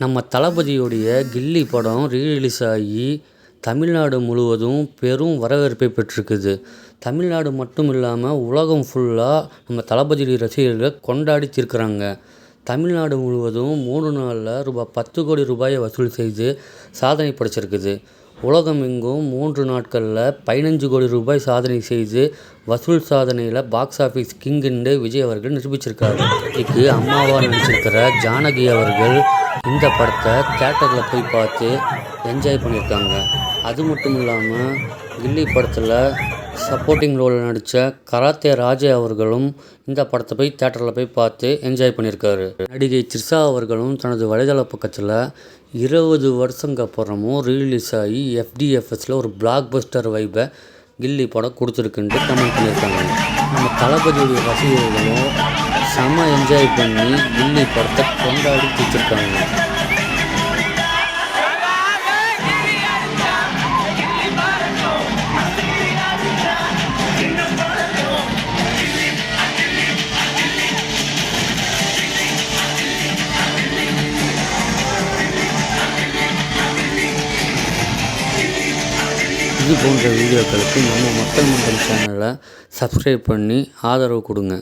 நம்ம தளபதியுடைய கில்லி படம் ரீரிலீஸ் ஆகி தமிழ்நாடு முழுவதும் பெரும் வரவேற்பை பெற்றிருக்குது. தமிழ்நாடு மட்டும் இல்லாமல் உலகம் ஃபுல்லாக நம்ம தளபதி ரசிகர்கள் கொண்டாடி தீர்க்குறாங்க தமிழ்நாடு முழுவதும் மூணு நாளில் ரூபாய் பத்து கோடி ரூபாயை வசூல் செய்து சாதனை படைச்சிருக்குது. உலகம் எங்கும் மூன்று நாட்களில் பதினஞ்சு கோடி ரூபாய் சாதனை செய்து வசூல் சாதனையில் பாக்ஸ் ஆஃபீஸ் கிங் என்று விஜய் அவர்கள் நிரூபிச்சிருக்காரு. இதுக்கு அம்மாவா நடிச்சிருக்கிற ஜானகி அவர்கள் இந்த படத்தை தேட்டரில் போய் பார்த்து என்ஜாய் பண்ணியிருக்காங்க. அது மட்டும் இல்லாமல் கில்லி படத்தில் சப்போர்ட்டிங் ரோலில் நடித்த கராத்தே ராஜே அவர்களும் இந்த படத்தை போய் தேட்டரில் போய் பார்த்து என்ஜாய் பண்ணியிருக்காரு. நடிகை த்ரிஷா அவர்களும் தனது வலைதள பக்கத்தில் இருபது வருஷங்க அப்புறமும் ரீலீஸ் ஆகி எஃப்டிஎஃப்எஸில் ஒரு பிளாக் பஸ்டர் வைப்பை கில்லி படம் கொடுத்துருக்குன்ட்டு கமெண்ட் பண்ணியிருக்காங்க. நம்ம தளபதியுடைய ரசிகர்களும் செம என்ஜாய் பண்ணி கில்லி படத்தை கொண்டாடி தீர்த்திருக்காங்க இது போன்ற வீடியோக்களுக்கு நம்ம மக்கள் மன்றம் சேனலை சப்ஸ்கிரைப் பண்ணி ஆதரவு கொடுங்க.